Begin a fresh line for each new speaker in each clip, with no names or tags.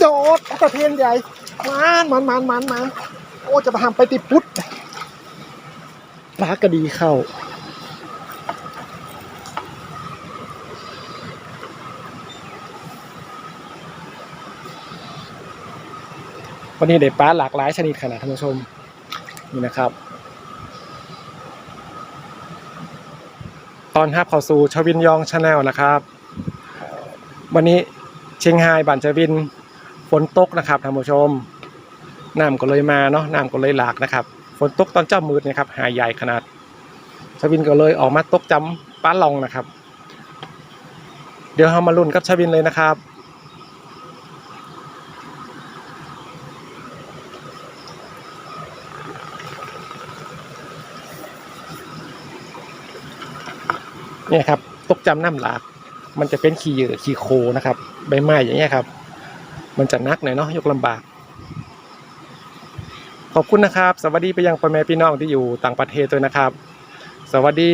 โดดตะเพียนใหญ่มันมันมันมันมันโอ้จะมาทำไปติดพุทธปลากระดีเข้าวันนี้ได้ปลาหลากหลายชนิดขนาดท่านผู้ชมนี่นะครับ ตอนฮับเข้าสู่ชวินยองชาแนลนะครับ วันนี้เชียงไฮ้บันเจวิน นตกนะครับท่านผู้ชมน้ำก็เลยมาเนาะน้ำก็เลยหลากนะครับฝนตกตอนเจ้ามืดนะครับ หาใหญ่ขนาดชวินก็เลยออกมาตกจำป้าลองนะครับ เดี๋ยวเรามาลุ้นกับชวินเลยนะครับ เนี่ยครับตกจำน้ำหลาก มันจะเป็นขี้เหยื่อขี้โคนะครับ ใบไม้อย่างเงี้ยครับ มันจะนักหน่อยเนาะยกลำบาก ขอบคุณนะครับ สวัสดีไปยังพ่อแม่พี่น้องที่อยู่ต่างประเทศด้วยนะครับ สวัสดี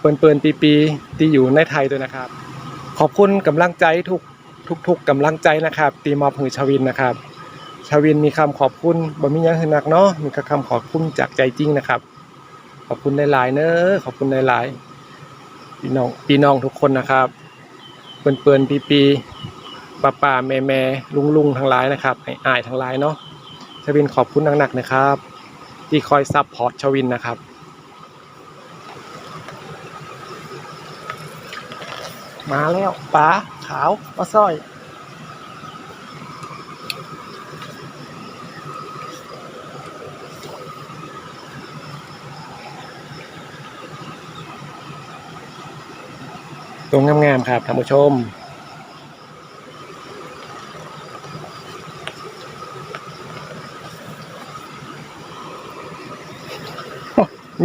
เปินเปินปีปีที่อยู่ในไทยด้วยนะครับ ขอบคุณกำลังใจทุกทุกทุกกำลังใจนะครับ ตีมอบหือชวินนะครับ ชวินมีคำขอบคุณบ่มียังให้หนักเนาะมีคำขอบคุณจากใจจริงนะครับ ขอบคุณในหลายๆเนอะขอบคุณในหลายๆพี่น้องพี่น้องทุกคนนะครับ เปิ่นเปิ่น ป้าป้าแม่แม่ลุงลุงทั้งหลายนะครับไอ้อายทั้งหลายเนาะชวินขอบคุณหนักๆนะครับ ที่คอยซัพพอร์ตชวินนะครับมาแล้วป๋าขาวปลาสร้อยตัวงามๆครับท่านผู้ชม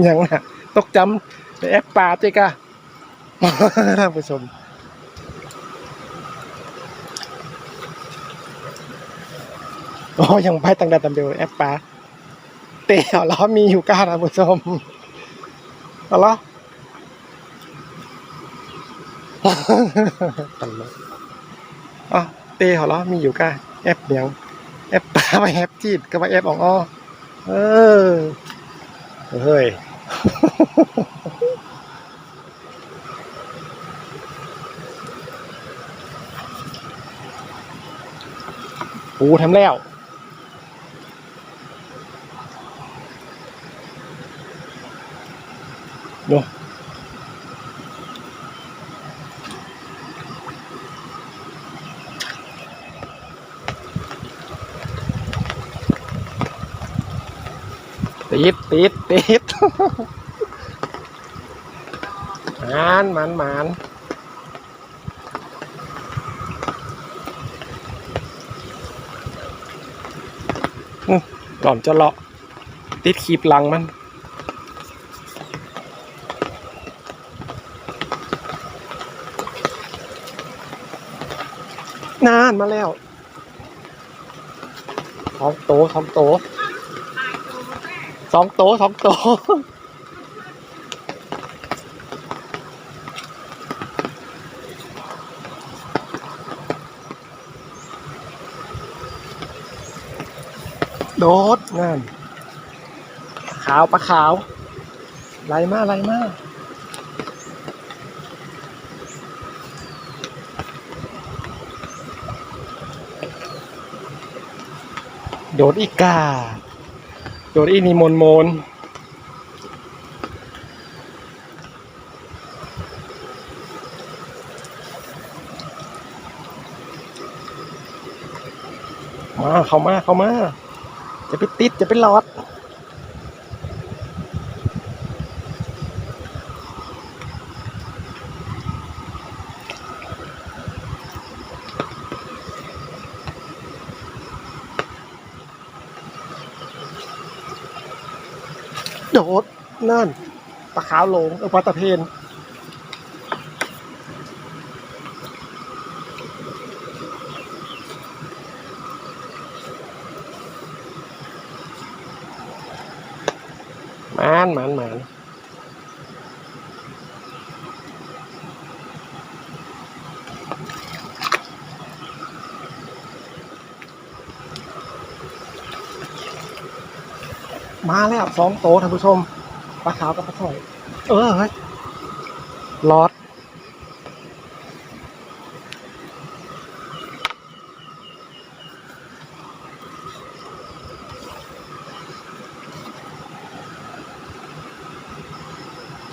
ยังน่ะ ตกจำแอปป่าเจ๊กะท่านผู้ชมโอ้ยังไปตั้งแต่ตำเดียวแอปป่าเตะเอาล้อมีอยู่ก้าท่านผู้ชมเอาล้อตลกอ๋อเตะเหรอมีอยู่ก้าแอปเดียวแอปปลาไปแอปจีดก็มาแอปอองอ้อเออเฮ้ย ปูทำแล้ว เนาะ ติดติดหมานหมานหมานหล่อมจะเลาะ ติดขีบลังมันนานมาแล้วสองโตสองโต สองโตะสองโตะโดดนั่นขาวปลาขาวไหลมาไหลมาโดดอีกา โดดอีนี่มนมนมาเข้ามาเข้ามาจะไปติดจะไปหลอด โดดนั่นปลาขาวหลงเออปลาตะเพนหมานหมานหมาน มาแล้ว สองโตท่านผู้ชมปลาขาวกับปลาสร้อย เออเฮ้ยลอด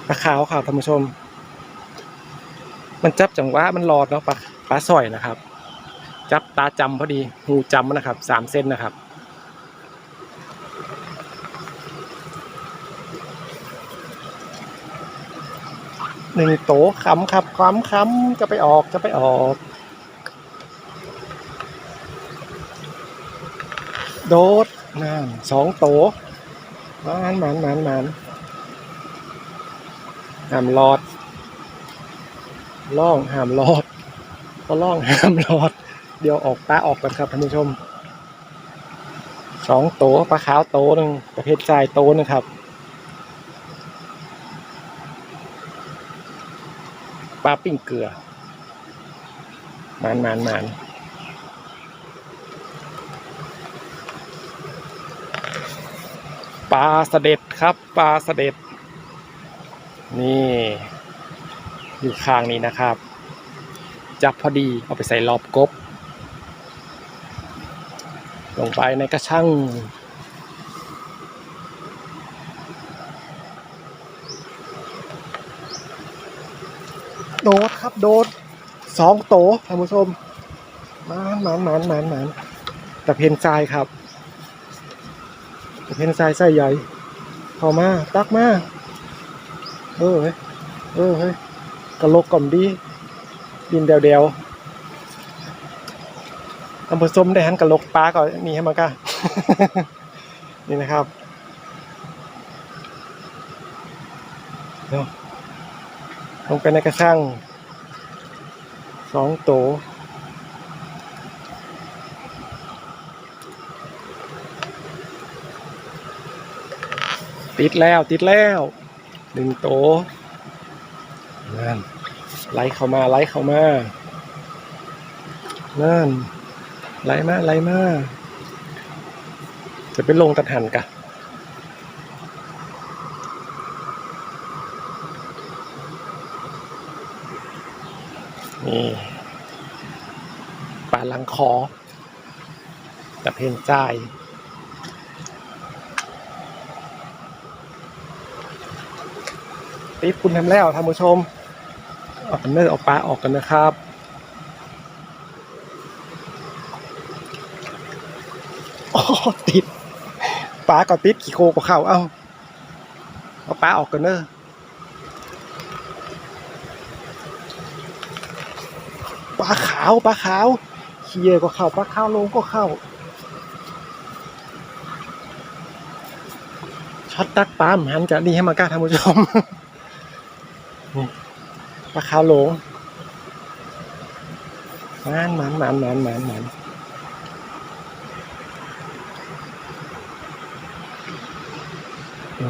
ปลาขาวครับท่านผู้ชม มันจับจังหวะมันรอดเนาะปลาปลาสร้อยนะครับ จับตาจำพอดีหูจำนะครับสามเส้นนะครับ หนึ่งโตขำครับขำขำจะไปออกจะไปออก โดดนั่นสองโตมานหมันหมันหมันห้ามรอดล่องห้ามรอดก็ล่องห้ามรอด เดี๋ยวออกปลาออกกันครับท่านผู้ชมสองโตปลาขาวโตหนึ่งประเภททรายโตหนึงครับ ปลาปิ้งเกลือมานมานมานปลาเสด็จครับ ปลาเสด็จ นี่ อยู่ข้างนี้นะครับ จับพอดีเอาไปใส่รอบกบ ลงไปในกระชัง โดดสองโตท่านผู้ชมมานมานมานมานมานแต่เพนทรายครับต่เพนทรายไส้ใหญ่เข้ามาตักมาเออเฮ้ยเออเฮ้ยกระโลกกล่อมดีดินเดียวเดียวท่านผู้ชมได้หันกระโลกปลาก่อนนี่ให้มาก้านี่นะครับลงไปในกระชัง องโตติดแล้วติดแล้วหนึ่งโตนั่นไล่เข้ามาไล่เข้ามานั่นไล่มาไล่มาจะไปลงตัดหันกะนี่ ปลาลังคอตะเพนจ่ายติดคุณทำแล้วท่านผู้ชม ออกกันเนอร์ออกปลาออกกันนะครับโอ้ติดปลาก็ติดขี่โคก็เข้าเอ้าเอาปลาออกกันเนอร์ปลาขาวปลาขาว เคียก็เข้าปลาข้าวลงก็เข้าช็อตตักปลามหันจะนี่ให้มาก้าท่านผู้ชมนี่ปลาขาวลงหมันหมันหมันหมันหมันมันเอ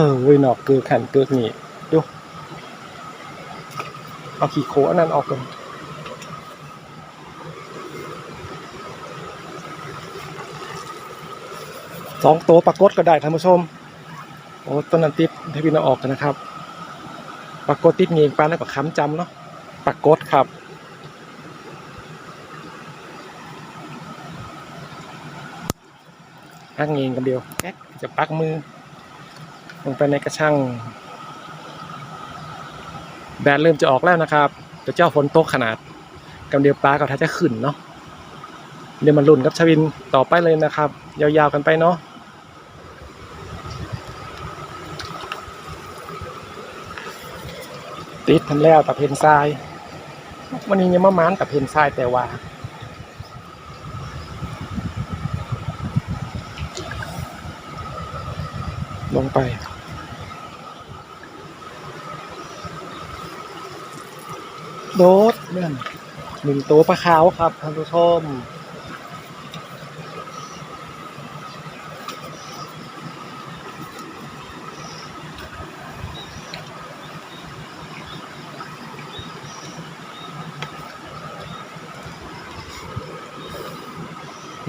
อว้ยหนอกเกือกขันเกือกนี่ดูเอาขี้โคอันนั้นออกกัน สองตัวปรากฏก็ได้ท่านผู้ชม โอ้ต้นนั้นติดให้พี่น้ออกกันนะครับ ปรากฏติดเงียงปลาแล้วก็ค้ำจำเนาะปรากฏครับปักเงียงกันเดียวแก๊กจะปักมือ ลงไปในกระชังแดดเริ่มจะออกแล้วนะครับแต่เจ้าฝนตกขนาดกำเดียวปลาก็ถ้าจะขึ้นเนาะเดี๋ยวมาลุ้นกับชวินต่อไปเลยนะครับ ยาวๆกันไปเนาะ ติดทันแล้วตะเพนทราย วันนี้ยังมามานตะเพนทรายแต่ว่าลงไป โดดเนื่อนหนึ่งตัวปลาขาวครับท่านผู้ชม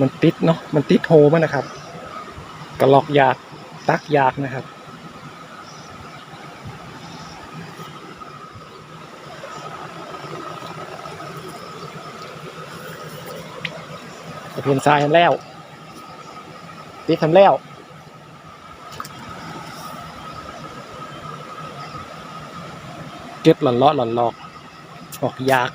มันติดเนาะมันติดโฮมันนะครับกระลอกยาดตักยากนะครับตะเพียนทรายทำแล้วตีทำแล้วเก็บหล่อนลาะหล่อนลอกออกยาก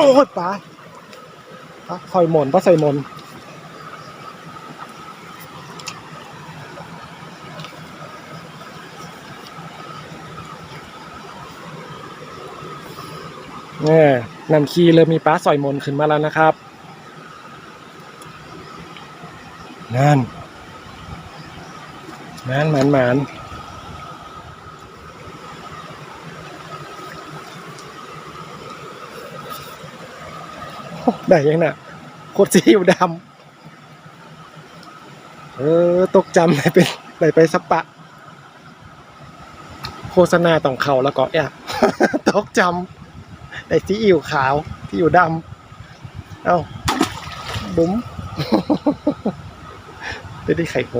โอ้ยปลาปลาคอยหมนปลาใส่หมนเนี่ยนำคีเริ่มมีปลาสอยหมนขึ้นมาแล้วนะครับ นั่นหมานหมานหมาน ได้ยังน่ะโคตรซีอิ๊วดำเออ ตกจำได้เป็นได้ไปสปะ โฆษณาต้องเขาแล้วก็แอบตกจำได้ซีอิ๊วขาวซีอิ๊วดำเอ้า บุ๋มไม่ได้ไข่โห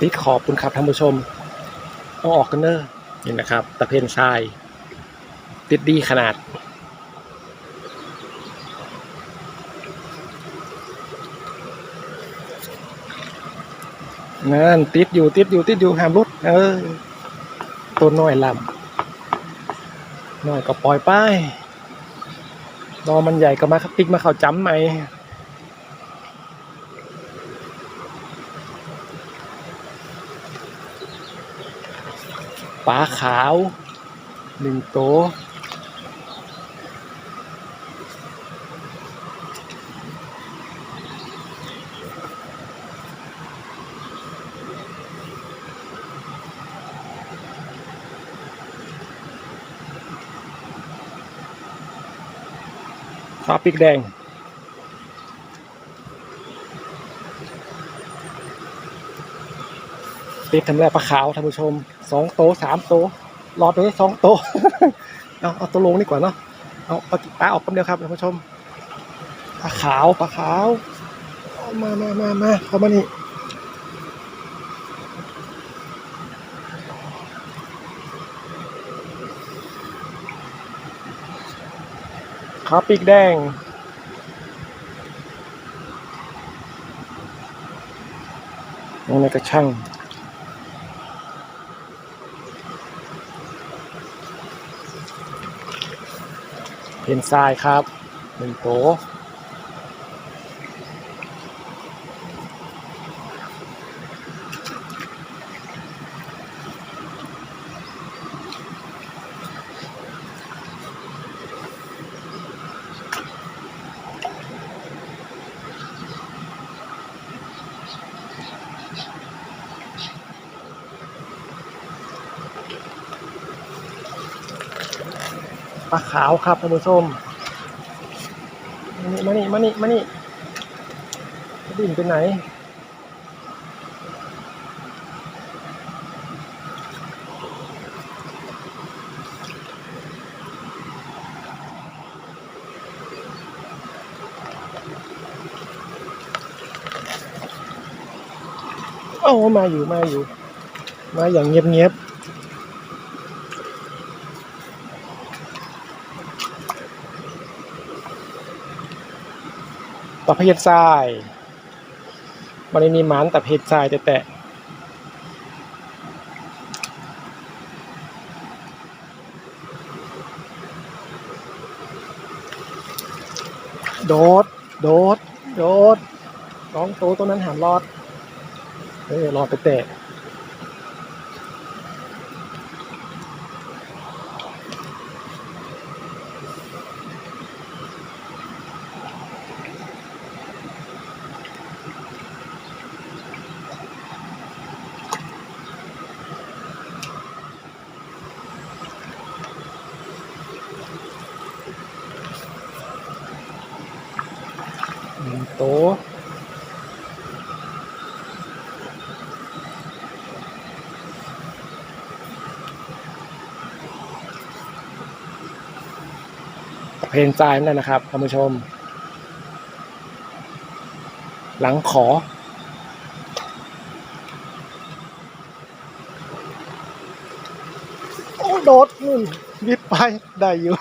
ติดขอบคุณครับท่านผู้ชม เอาออกกันเนอะ นี่นะครับ ตะเพนทราย ติดดีขนาด นั่นติดอยู่ติดอยู่ติดอยู่หามรุดเออตัวน้อยลำน้อยก็ปล่อยไปรอมันใหญ่ก็มาปิกมาเข้าจ้ำไหม ปลาขาวหนึ่งตัวปลาปิกแดง ติดทำแรกปลาขาวท่านผู้ชมสองโตสามโตรอดไปสองโตเอาเอาตัวลงดีกว่าเนาะเอาเอาปลาออกแป๊บเดียวครับท่านผู้ชมปลาขาวปลาขาวมามามามาเข้ามานี่ขาปีกแดงลงในกระชัง เพนทรายครับหนึ่งโต ลาขาวครับท่านผู้ชมมานี่มานี่มานี่มานี่ดิ่นไปไหนโอ้มาอยู่มาอยู่ มาอย่างเงียบเงียบ ตะเพียนทรายวันนี้มีหมันตะเพียนทรายแต่แต่โดด โดด โดดน้องโตตัวนั้นหามรอดเออรอไปแตะ เพลงใจายนั่นนะครับท่านผู้ชม หลังขอ โอ้โดดนู่นวิดไป ได้อยู่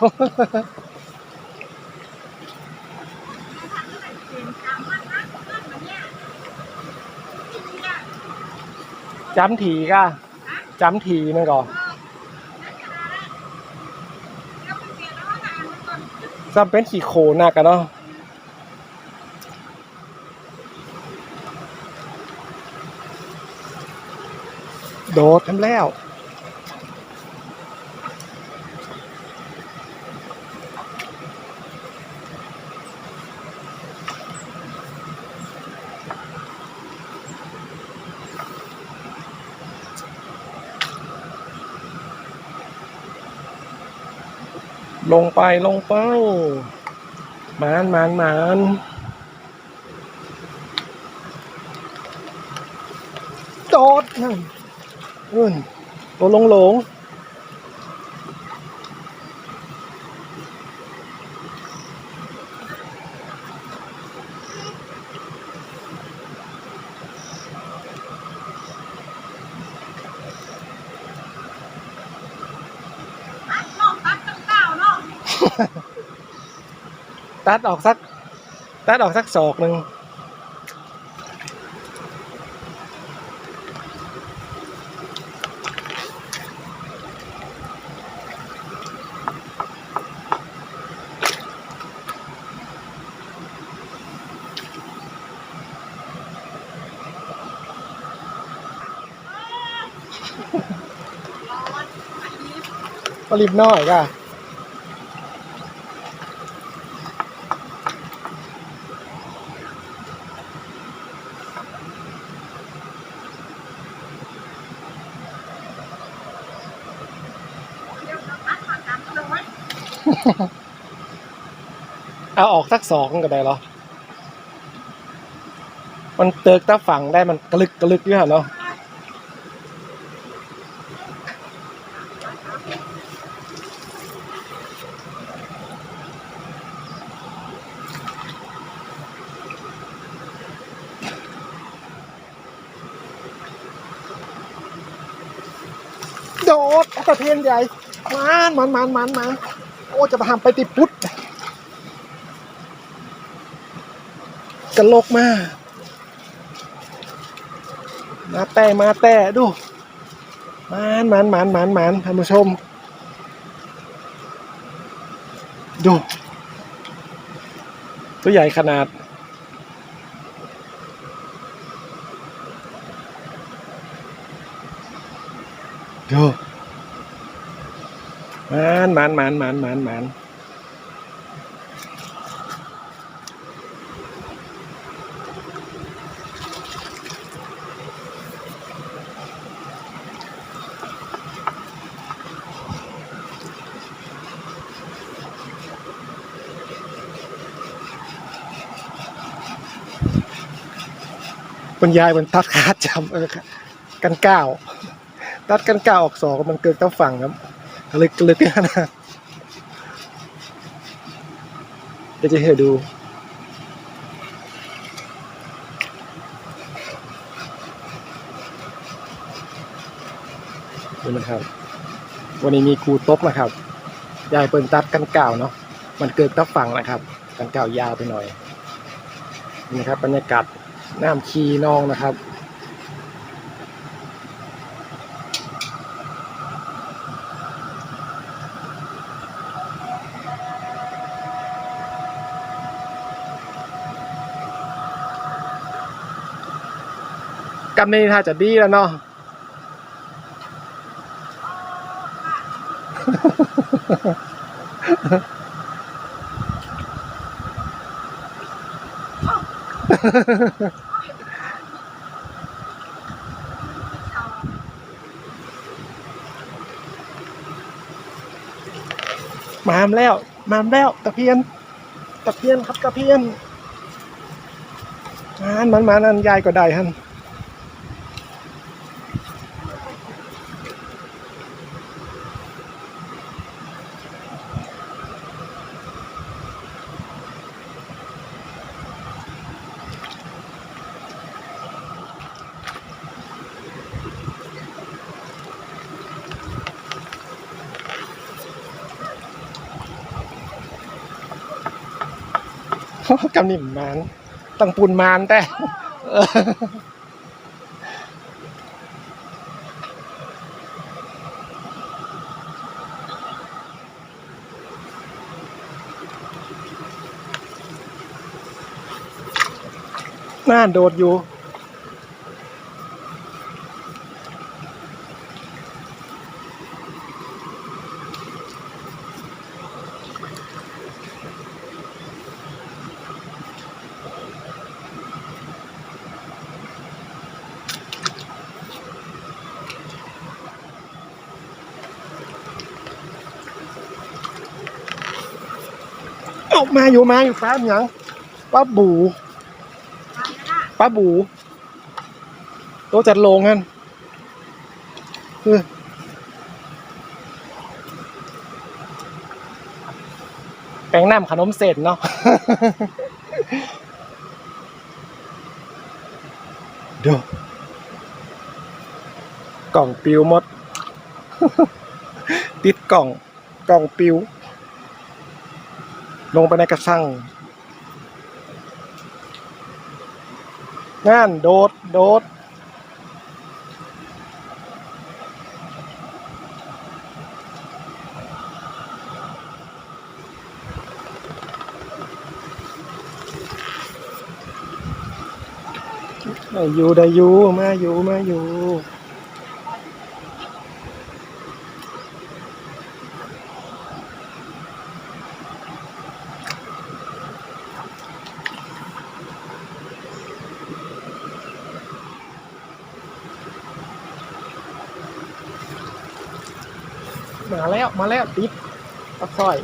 จำถีก่ะจำถีมันก่อน จำเป็นขี่โคหนักกันเนาะโดดทำแล้ว ลงไปลงไปมานมานมานจอดนั่นอืนตัวลงหลง ตัดออกสัก ตัดออกสักศอกหนึ่งก็รีบน้อยก่ เอาออกสักสองก็ได้เหรอ มันเติกตาฝั่งได้มันกระลึกกระลึกอยู่ฮะเนาะโดดตะเพียนใหญ่มันมันมันมันมัน โอ้จะมาทำไปติดพุทธกันลกมา มาแต่มาแต่ดูมันมันมันมันมันท่านผู้ชม ดู ตัวใหญ่ขนาด ดู มันมันมันมันมันมันบรรยายบนทัดขาดจำเออกันก้าวตัดกันก้าวออกสองมันเกิดต้องฝั่งครับ ลึกกลึกเนี่นะเดี๋ยวจะให้ดูดูนะครับ วันนี้มีครูตบนะครับยายเปินตัดกันเก้าเนาะมันเกิดต้องฝั่งนะครับ กันเก้ายาวไปหน่อยนี่นะครับบรรยากาศน้ำคีนองนะครับ กำนี้ถ้าจะดีแล้วเนาะมามแล้ว มามแล้วตะเพียนตะเพียนครับตะเพียนมันมันมันอันยายก็ได้ฮัน กำนิ่มมานตั้งปูนมานแต่น่าโดดอยู่ มาอยู่มาอยู่ป้าหยังป้าบูป้าบูโตะจัดโลงกันเออแป้งน้ำขนมเสร็จเนาะเดี๋ยวกล่องปิวหมด ติดกล่องกล่องปิว ลงไปในกระชังงานโดด โดด อยู่ได้อยู่มาอยู่มาอยู่ มาแล้วมาแล้วติดปักซอย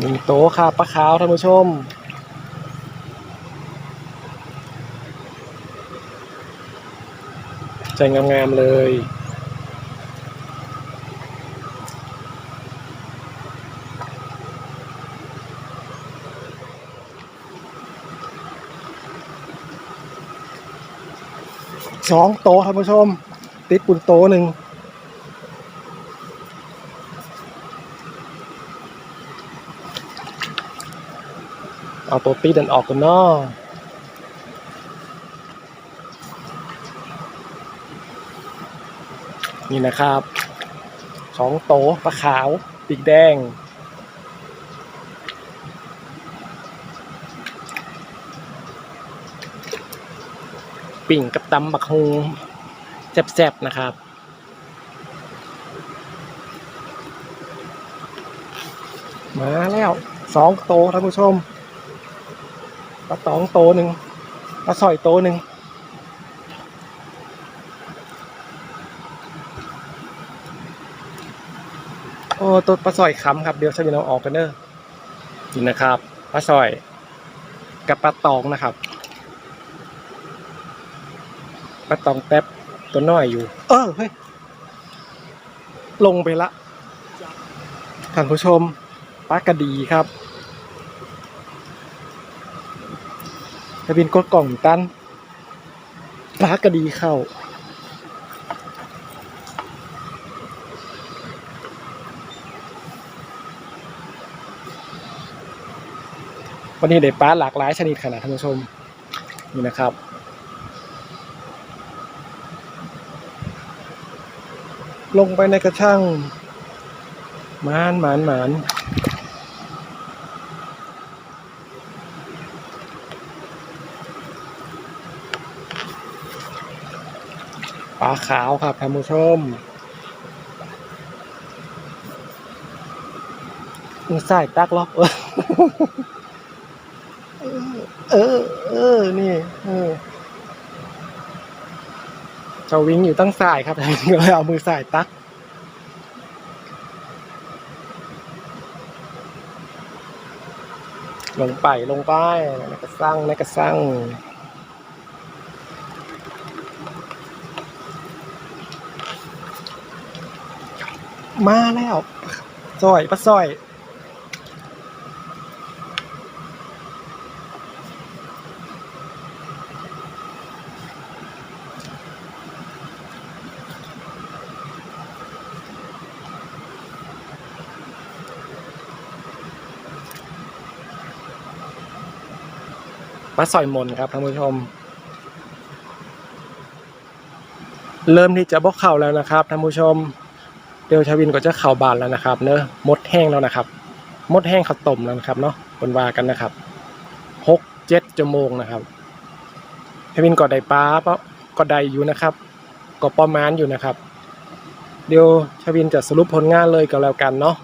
หนึ่งโต๊ะค่ะปลาขาวท่านผู้ชมใจงามๆเลย สองโตท่านผู้ชม ติดปุ่นโตหนึ่งเอาตัวตีดันออกกันเนาะนี่นะครับสองโตปลาขาวปีกแดง ปิ่งกับตำบักฮงแซ่บๆนะครับมาแล้วสองโตท่านผู้ชมปลาตองโตหนึ่งปลาสอยโตหนึ่งโอ้ตัวปลาสอยค้ำครับเดี๋ยวจะมีน้ำออกกันเนอะนี่นะครับปลาสอยกับปลาตองนะครับ ปลาตองแป๊บตัวน้อยอยู่ เออเฮ้ยลงไปละท่านผู้ชมปลากระดีครับทะเบียนกดกล่องตันปลากระดีเข้าวันนี้ได้ปลาหลากหลายชนิดขนาดท่านผู้ชมนี่นะครับ ลงไปในกระช่างหมานหมานหมานปลาขาวครับท่านผู้ชมมือใส่ตักล็อกเออ เออ เออ นี่ เออ เจ้าวิ่งอยู่ตั้งสายครับก็เลยเอามือใส่ตักลงไปลงไปในกระซังในกระซังมาแล้วซอยปลาซอย ปลาสอยมนครับท่านผู้ชม เริ่มที่จะบกเข่าแล้วนะครับท่านผู้ชม เดียวชาวินก็จะเข่าบานแล้วนะครับ เนอะมดแห้งแล้วนะครับ มดแห้งเขาต้มแล้วนะครับเนาะบนวากันนะครับหกเจ็ดชั่วโมงนะครับชาวินก็ได้ปลาเพราะก็ได้อยู่นะครับก็ประมาณอยู่นะครับ เดี๋ยวชาวินจะสรุปผลงานเลยก็แล้วกันเนาะ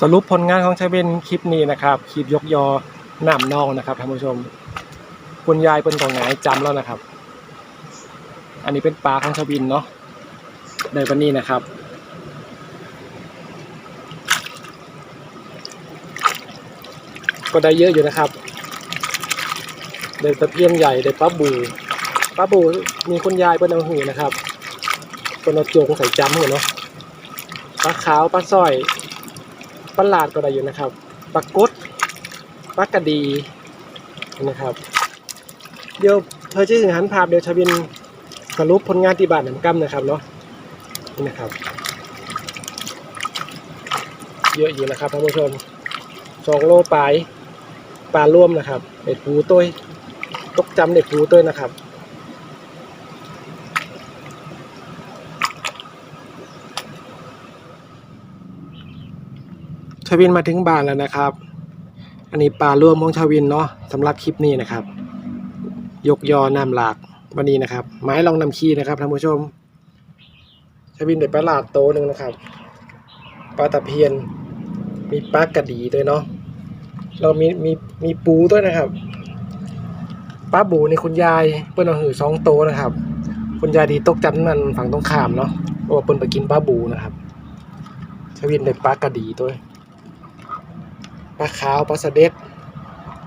สรุปผลงานของชาเบนคลิปนี้นะครับคลิปยกยอหนามนองนะครับท่านผู้ชม คุณยายเป็นของหงายจำแล้วนะครับ อันนี้เป็นปลาของชาบินเนาะในวันนี้นะครับก็ได้เยอะอยู่นะครับได้ตะเพียนใหญ่ได้ปลาบูปลาบูมีคุณยายเป็นเอาหูนะครับเป็นเอาโจงใส่จำเหมือเนาะปลาขาวปลาสร้อย ปลาหลาดก็ได้อยู่นะครับปลากดปลากระดีนะครับ เดี๋ยวเธอจะถึงหันภาพเดี๋ยวชาบินสรุปผลงานที่บ้านหนำกำนะครับเนาะนี่นะครับ เยอะอยู่นะครับท่านผู้ชมสองโลปลายปลาร่วมนะครับเด็ดปูต้วยตกจำเด็ดปูต้วยนะครับ ชาวินมาถึงบ้านแล้วนะครับ อันนี้ปลาร่วมของชวินเนาะสำหรับคลิปนี้นะครับ ยกยอน้ำหลากวันนี้นะครับ ไม้ลองนำขี้นะครับท่านผู้ชมชาวินได้ปลาหลาดโตหนึ่งนะครับปลาตะเพียน มีปลากระดีด้วยเนาะเรามีมีมีปูด้วยนะครับปลาบูในคุณยายเปิ้นเอาหือสองโตนะครับ คุณยายดีตกจันนั่นฝั่งตรงข้ามเนาะเพราะว่าเปิ้นไปกินปลาบูนะครับชาวินได้ปลากระดีด้วย ปลาขาวปลาสะเด็ด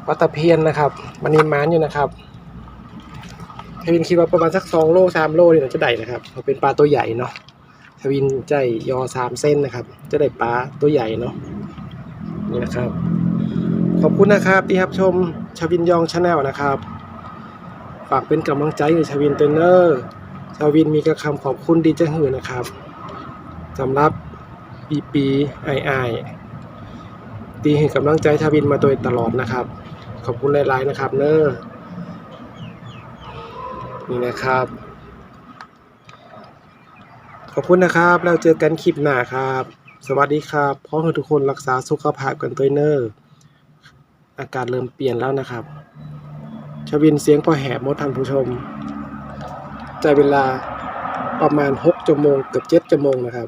ปลาตะเพียนนะครับมันนีมานอยู่นะครับทวินคิดว่าประมาณสักสองโลสามโลนี่น่าจะได้นะครับเพราะเป็นปลาตัวใหญ่เนาะทวินใจยอสามเส้นนะครับ จะได้ปลาตัวใหญ่เนาะนี่นะครับ ขอบคุณนะครับที่รับชมชวินยองชาแนลนะครับฝากเป็นกำลังใจให้ชวินเตนเนอร์ชวินมีกระคำขอบคุณดีจังหือนะครับสำหรับปีปีไอไอ ตีให้กำลังใจทวินมาโดยตลอดนะครับ ขอบคุณหลายๆนะครับเนอนี่นะครับ ขอบคุณนะครับ แล้วเจอกันคลิปหน้าครับ สวัสดีครับพร้อมทุกคนรักษาสุขภาพกันตัวเนอร์อากาศเริ่มเปลี่ยนแล้วนะครับ ชวินเสียงพอแหบหมดท่านผู้ชมใจเวลาประมาณ6ชั่วโมงเกือบ7ชั่วโมงนะครับ